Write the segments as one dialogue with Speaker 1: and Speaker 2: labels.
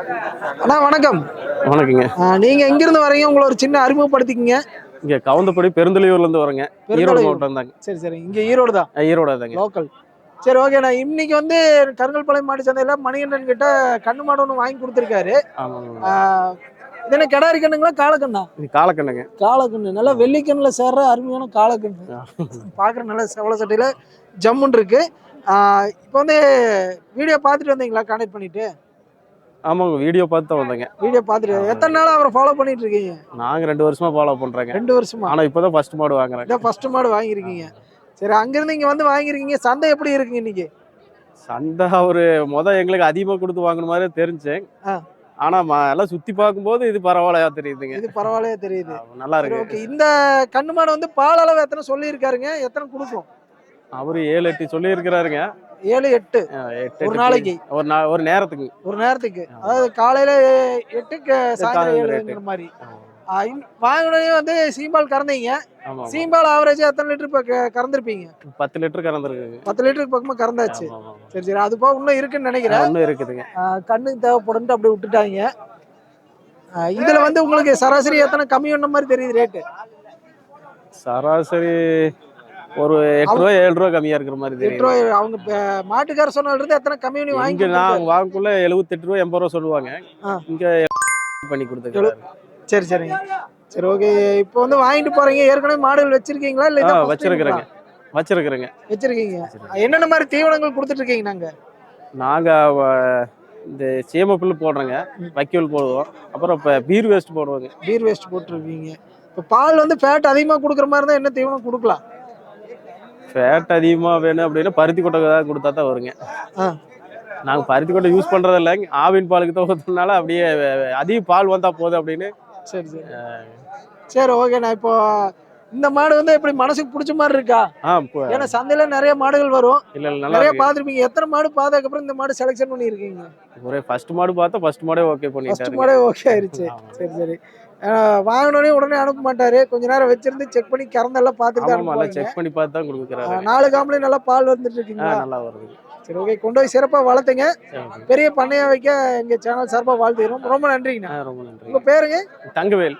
Speaker 1: அண்ணா வணக்கம்.
Speaker 2: வணக்கங்க.
Speaker 1: நீங்க எங்கிருந்து வரீங்க? உங்களை ஒரு சின்ன அறிமுகப்படுத்திக்கிங்க.
Speaker 2: இங்க கவுந்தப்படி பெருந்தலையூர்ல இருந்து வரேங்க. ஈரோடு. மாவட்டம் தாங்க
Speaker 1: சரி சரி. இங்க ஈரோடு தான்?
Speaker 2: ஈரோடு தாங்க.
Speaker 1: லோக்கல். சரி ஓகேண்ணா இன்னைக்கு வந்து கருங்கல்பாளையம் மாட்டு சந்தையில மணிகண்டன் கிட்ட கண்ணு மாடு ஒன்று வாங்கி கொடுத்துருக்காரு. என்ன கிடாரி கண்ணுங்களா காலக்கண்ணா?
Speaker 2: காலக்கண்ணுங்க.
Speaker 1: காலக்கண்ணு. நல்லா வெள்ளிக்கண்ணில் சேர்ற அருமையான காலக்கண்ணு. பார்க்குற நல்ல செவல சட்டையில் ஜம்முன் இருக்கு. இப்போ வந்து வீடியோ பார்த்துட்டு வந்தீங்களா கான்டெக்ட் பண்ணிட்டு?
Speaker 2: ஆமாங்க வீடியோ பார்த்து தான் வந்தேங்க.
Speaker 1: வீடியோ பார்த்துட்டு எத்தனை நாள் அவரை ஃபாலோ பண்ணிட்டு இருக்கீங்க?
Speaker 2: நாங்க ரெண்டு வருஷமா ஃபாலோ பண்றேங்க.
Speaker 1: ரெண்டு வருஷமா?
Speaker 2: ஆனா இப்பதான் ஃபர்ஸ்ட் மாடு வாங்குறேங்க.
Speaker 1: இதான் ஃபர்ஸ்ட் மாடு வாங்கியிருக்கீங்க. சரி அங்கிருந்து இங்க வந்து வாங்கியிருக்கீங்க. சந்தை எப்படி இருக்குங்க இன்னைக்கு?
Speaker 2: சண்டை ஒரு முத எங்களுக்கு அதிகமா கொடுத்து வாங்கின மாதிரி தெரிஞ்சேன்
Speaker 1: ஆ.
Speaker 2: ஆனா எல்லாம் சுத்தி பார்க்கும்போது இது பரவாயில்லையா தெரியுதுங்க.
Speaker 1: இது பரவாயில்லையே தெரியுது.
Speaker 2: நல்லா இருக்கு.
Speaker 1: ஓகே இந்த கண்ணு மாடு வந்து பால் அளவு எத்தனை சொல்லியிருக்காருங்க? எத்தனை கொடுக்கும்?
Speaker 2: அவரு ஏழு எட்டு சொல்லி இருக்கிறாருங்க
Speaker 1: ஏழு எட்டு. ஒரு நாளைக்கு.
Speaker 2: ஒரு நா ஒரு நேரத்துக்கு.
Speaker 1: ஒரு நேரத்துக்கு. அதாவது காலையில எட்டுக்கு சாயந்தரம் ஏழுங்கிற மாதிரி. வாங்கினே வந்து சீம்பால் கறந்தீங்க. சீம்பால் ஆவரேஜ் எத்தனை லிட்டர் இப்போ கறந்துருப்பீங்க?
Speaker 2: பத்து லிட்டர் கறந்துருக்கு
Speaker 1: பத்து லிட்டருக்கு பக்கமா கறந்தாச்சு. சரி சரி. அது போக இன்னும் இருக்குன்னு நினைக்கிறேன்.
Speaker 2: ஒன்னும் இருக்குதுங்க.
Speaker 1: கண்ணுக்கு தேவைப்படுன்ட்டு அப்படி விட்டுட்டாங்க. இதுல வந்து உங்களுக்கு சராசரி எத்தனை கம்மி பண்ண மாதிரி தெரியுது ரேட்டு
Speaker 2: சராசரி ஒரு எட்டு ரூபா ஏழு ரூபா கம்மியா இருக்கிற மாதிரி
Speaker 1: எட்டு
Speaker 2: தெரியும்
Speaker 1: ரூபாய் அவங்க ப- மாட்டுக்கார இருந்து எத்தனை கம்மி பண்ணி வாங்கி
Speaker 2: நான் வாங்கக்குள்ள எழுபத்தெட்டு ரூபா எண்பது ரூபா சொல்லுவாங்க. இங்க பண்ணி கொடுத்துருக்காரு.
Speaker 1: சரி சரிங்க. சரி ஓகே இப்போ வந்து வாங்கிட்டு போறீங்க. ஏற்கனவே மாடுகள் வச்சிருக்கீங்களா? இல்ல
Speaker 2: வச்சிருக்கிறேங்க. வச்சிருக்கிறேங்க?
Speaker 1: வச்சிருக்கீங்க. என்னென்ன மாதிரி தீவனங்கள் கொடுத்துட்டு இருக்கீங்க நாங்க?
Speaker 2: நாங்க இந்த சேமப்புல் போடுறோங்க. வைக்கோல் போடுவோம். அப்புறம் இப்போ பீர் வேஸ்ட் போடுவோங்க.
Speaker 1: பீர் வேஸ்ட் போட்டுருக்கீங்க. இப்போ பால் வந்து ஃபேட் அதிகமா கொடுக்குற மாதிரி இருந்தா என்ன தீவனம் கொடுக்கலாம்?
Speaker 2: ஃபேட் அதிகமா வேணும் அப்படின்னா பருத்தி கொட்டை தான் கொடுத்தா தான் வருங்க.
Speaker 1: ஆ.
Speaker 2: நாங்க பருத்தி கொட்டை யூஸ் பண்றது இல்லைங்க. ஆவின் பாலுக்கு தான் ஊத்துறதுனால அப்படியே அதிக பால் வந்தா போதும் அப்படின்னு.
Speaker 1: சரி சரி. சரி ஓகேண்ணா இப்போ இந்த மாடு வந்து எப்படி மனசுக்கு பிடிச்ச மாதிரி இருக்கா? ஏன்னா சந்தையில நிறைய மாடுகள் வரும்.
Speaker 2: இல்ல இல்ல
Speaker 1: நிறைய
Speaker 2: இருக்கு.
Speaker 1: பார்த்துருப்பீங்க. எத்தனை மாடு பார்த்ததுக்கு அப்புறம் இந்த மாடு செலெக்ஷன் பண்ணியிருக்கீங்க?
Speaker 2: ஒரே ஃபர்ஸ்ட் மாடு பார்த்தா ஃபர்ஸ்ட் மாடே ஓகே
Speaker 1: ஃபர்ஸ்ட்
Speaker 2: பண்ணிட்டாரு
Speaker 1: மாடே ஓகே ஆயிருச்சு. சரி சரி. வாங்கினோடனே உடனே அனுப்ப மாட்டாரு. கொஞ்ச நேரம் வச்சிருந்து செக் பண்ணி கறந்தெல்லாம் பார்த்துட்டு தான்.
Speaker 2: செக் பண்ணி பார்த்து தான் கொடுக்குறாரு.
Speaker 1: நாலு காம்பளையும் நல்லா பால் வந்துட்டு இருக்கீங்களா?
Speaker 2: நல்லா வருது.
Speaker 1: சரி ஓகே கொண்டு போய் சிறப்பா வளர்த்துங்க. பெரிய பண்ணையா வைக்க எங்க சேனல் சார்பா வாழ்த்துக்கிறோம் ரொம்ப நன்றிங்கண்ணா.
Speaker 2: ரொம்ப நன்றி.
Speaker 1: உங்க பேருங்க?
Speaker 2: தங்கவேல்.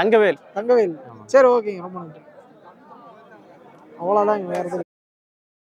Speaker 2: தங்கவேல்.
Speaker 1: தங்கவேல். சரி ஓகேங்க ரொம்ப நன்றி. அவ்வளோதான் வேற